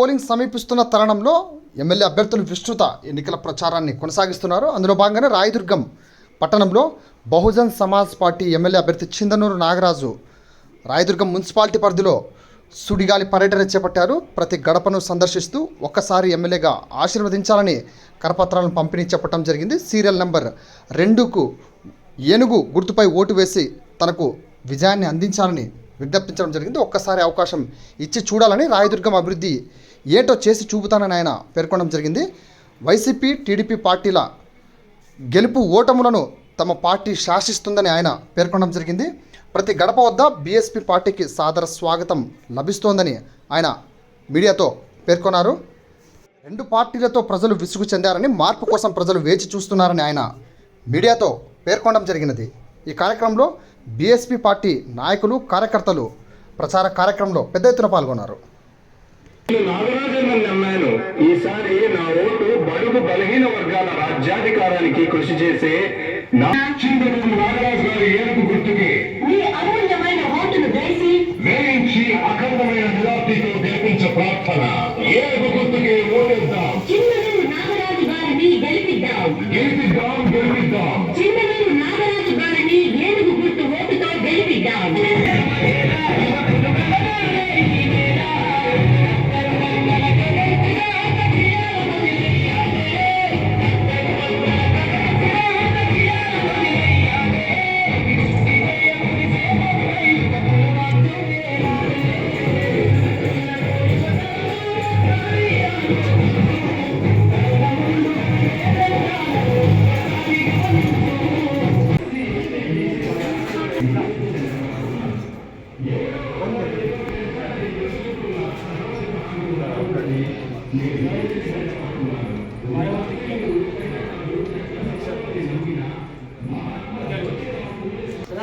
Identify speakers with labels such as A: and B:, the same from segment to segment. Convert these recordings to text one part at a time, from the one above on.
A: Polling సమీపిస్తున్న తరుణంలో MLA అభ్యర్థులు విస్తృత ఎన్నికల ప్రచారాన్ని కొనసాగిస్తున్నారు. అందులో భాగంగానే రాయదుర్గం పట్టణంలో బహుజన్ సమాజ్ పార్టీ ఎమ్మెల్యే అభ్యర్థి చిందనూరు నాగరాజు రాయదుర్గం మున్సిపాలిటీ పరిధిలో సుడిగాలి పర్యటన చేపట్టారు. ప్రతి గడపను సందర్శిస్తూ ఒక్కసారి ఎమ్మెల్యేగా ఆశీర్వదించాలని కరపత్రాలను పంపిణీ చెప్పడం జరిగింది. సీరియల్ నెంబర్ రెండుకు ఏనుగు గుర్తుపై ఓటు వేసి తనకు విజయాన్ని అందించాలని విజ్ఞప్తించడం జరిగింది. ఒక్కసారి అవకాశం ఇచ్చి చూడాలని రాయదుర్గం అభివృద్ధి ఏటో చేసి చూపుతానని ఆయన పేర్కొనడం జరిగింది. వైసీపీ టీడీపీ పార్టీల గెలుపు ఓటములను తమ పార్టీ శాసిస్తుందని ఆయన పేర్కొనడం జరిగింది. ప్రతి గడప వద్ద బీఎస్పీ పార్టీకి సాదర స్వాగతం లభిస్తోందని ఆయన మీడియాతో పేర్కొన్నారు. రెండు పార్టీలతో ప్రజలు విసుగు చెందారని మార్పు కోసం ప్రజలు వేచి చూస్తున్నారని ఆయన మీడియాతో పేర్కొనడం జరిగినది. ఈ కార్యక్రమంలో బీఎస్పీ పార్టీ నాయకులు కార్యకర్తలు ప్రచార కార్యక్రమంలో పెద్ద ఎత్తున పాల్గొన్నారు.
B: నాగరాజన్ నాగరాజన్న నమ్మాను ఈసారి నా ఓటు బడుగు బలహీన వర్గాల రాజ్యాధికారానికి కృషి చేసే నా నాగరాజు గారు
C: ఏడుపు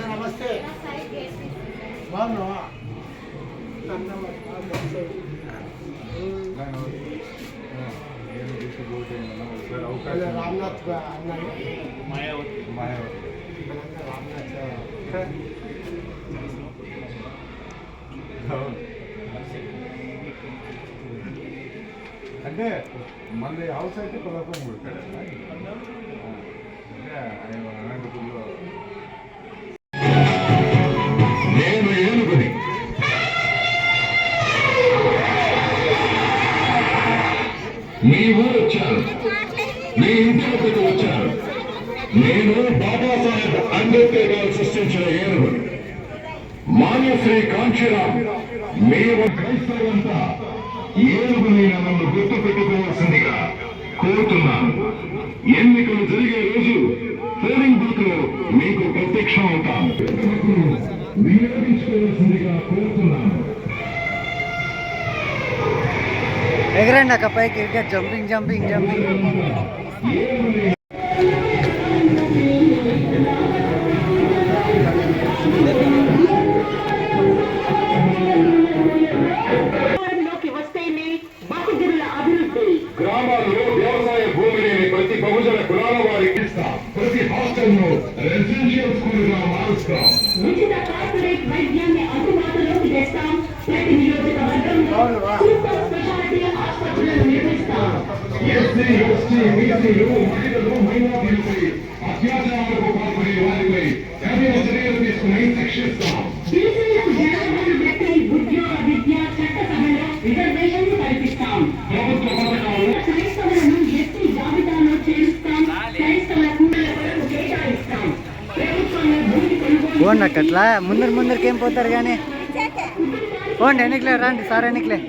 D: నమస్తే బాగున్నావా రామ్నాథ్ అన్నాడు రామ్నాథ్
E: అంటే మళ్ళీ హౌస్ అయితే పదకొండు కొడతాడు అంటే ఆయన అనంతపురంలో
B: నేను ఏనుగుని. మీ ఊరు వచ్చాను. మీ ఇంటికి వద్దకు వచ్చాను నేను బాబాసాహెబ్ అంబేద్కర్ గారు సృష్టించిన ఏనుగుని. మాన్యశ్రీ కాంక్షిరామ్ మీ క్రైస్తవంతా ఏనుగుని నన్ను గుర్తు పెట్టుకోవాల్సిందిగా కోరుతున్నాను. ఎన్నికలు జరిగే రోజు పోలింగ్ బూత్లో మీకు ప్రత్యక్షం అవుతాను. వినియోగించుకోవాల్సిందిగా కోరుతున్నాను.
F: ఎగరండి అక్క పైకి జంపింగ్ జంపింగ్ జంపింగ్.
B: గ్రామాల్లో వ్యవసాయ భూమి లేని ప్రతి బహుజన కులాల వారికి ఇస్తాం. ప్రతి హాస్టల్ను రెసిడెన్షియల్ స్కూల్గా మారుస్తాం.
C: ఉచిత కార్పొరేట్ వైద్యాన్ని అందుబాటులోకి తెస్తాం. ప్రతి నియోజకవర్గంలో సూపర్ స్పెషాలిటీ ఆసుపత్రులను నిర్మిస్తాం.
B: ఎస్సీ ఎస్టీ బీసీలు మహిళలు మైనార్టీలపై అత్యాచారాలకు పాల్పడే వారిపై చర్యలు తీసుకుని శిక్షిస్తాం.
F: పోండి అక్క అట్లా ముందరు ముందరికి ఏం పోతారు కానీ? పోండి ఎన్నికలే రండి సార్ ఎన్నికలే.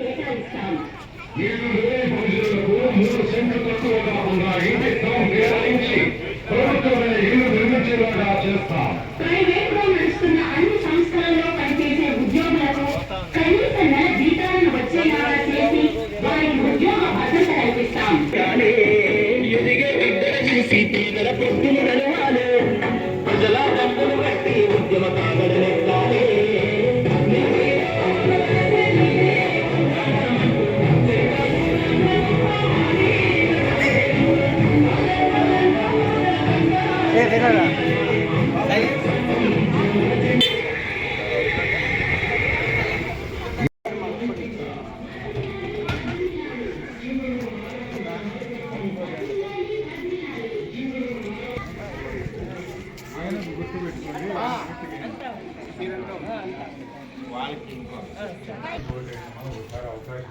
F: వాళ్ళకి ఒకసారి
E: అవకాశం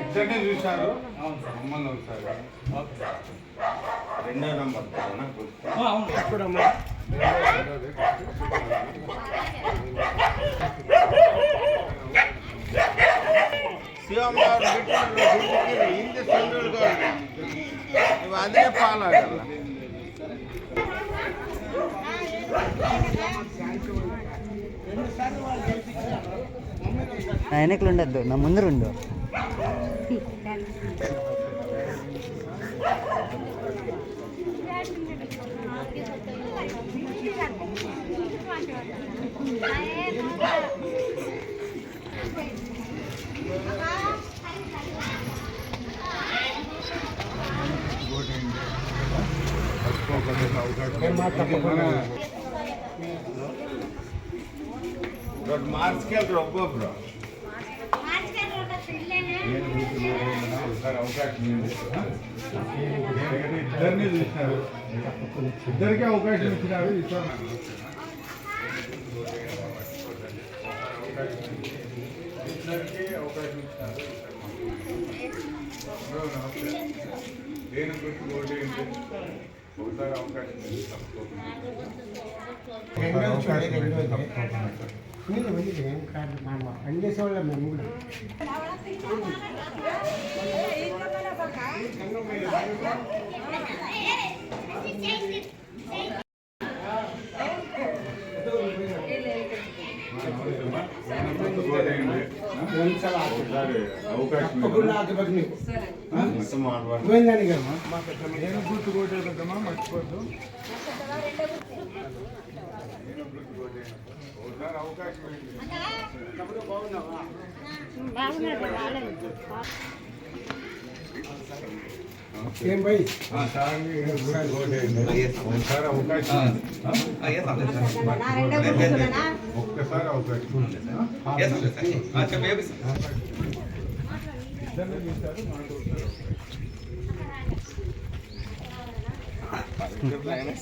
E: ఇద్దరినే చూశారు సంబంధం ఒకసారి
G: రెండో నంబర్ ఇప్పుడమ్మా ಶಿವಮ್ಮವ್ರು ಬಿಟ್ಟು ಹಿಂದೆ ಸಂದೂರ್ಗವ್ರು ನೀವು ಅದೇ ಪಾಲಾಗಲ್ಲ
F: నా వెనకలు ఉండద్దు నా ముందర ఉండు.
G: ದೊಡ್ಡ ಮಾರ್ಕ್ಸ್ ಕೇಳ್ರಿ ಒಬ್ಬೊಬ್ರು
E: ఒకసారి అవకాశం ఇవ్వండి. ఎందుకంటే ఇద్దరిని చూసినారు ఇద్దరికి అవకాశం ఇచ్చినారు ఈసారి నాకు ఇద్దరికి అవకాశం ఇచ్చినారు ఎవరో నమస్తే. దేని గురించి ఓటు ఏంటి ఒకసారి అవకాశం
D: ನೀನು
E: ಬಂದಿದೆ ಹೆಂಗೆ
D: ಕಾರ್ಯ
E: ಮಾಡುವ
D: ಹಂಗೆ ಸೊಳ್ಳೆ
G: ಮಂಗ್ಳು ಒಂದ್ಸಲ
D: ಅವಕಾಶ ಹಾಕಬೇಕು
E: ನೀವು ನನಗೆ ಮಕ್ಕಳು ಏನು ಗುಟ್ಟು ಗುಟ್ಟಿರ್ಬೇಕಮ್ಮ ಮರ್ಚಿಬೋದು ఒకసారి అవకాశం
D: ఏం భయ్
E: ఒకసారి అవకాశం ఒక్కసారి అవకాశం ఇద్దరు చేశారు
D: మాట్లాడతారు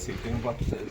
D: సిట్టింగ్
E: పడుతుంది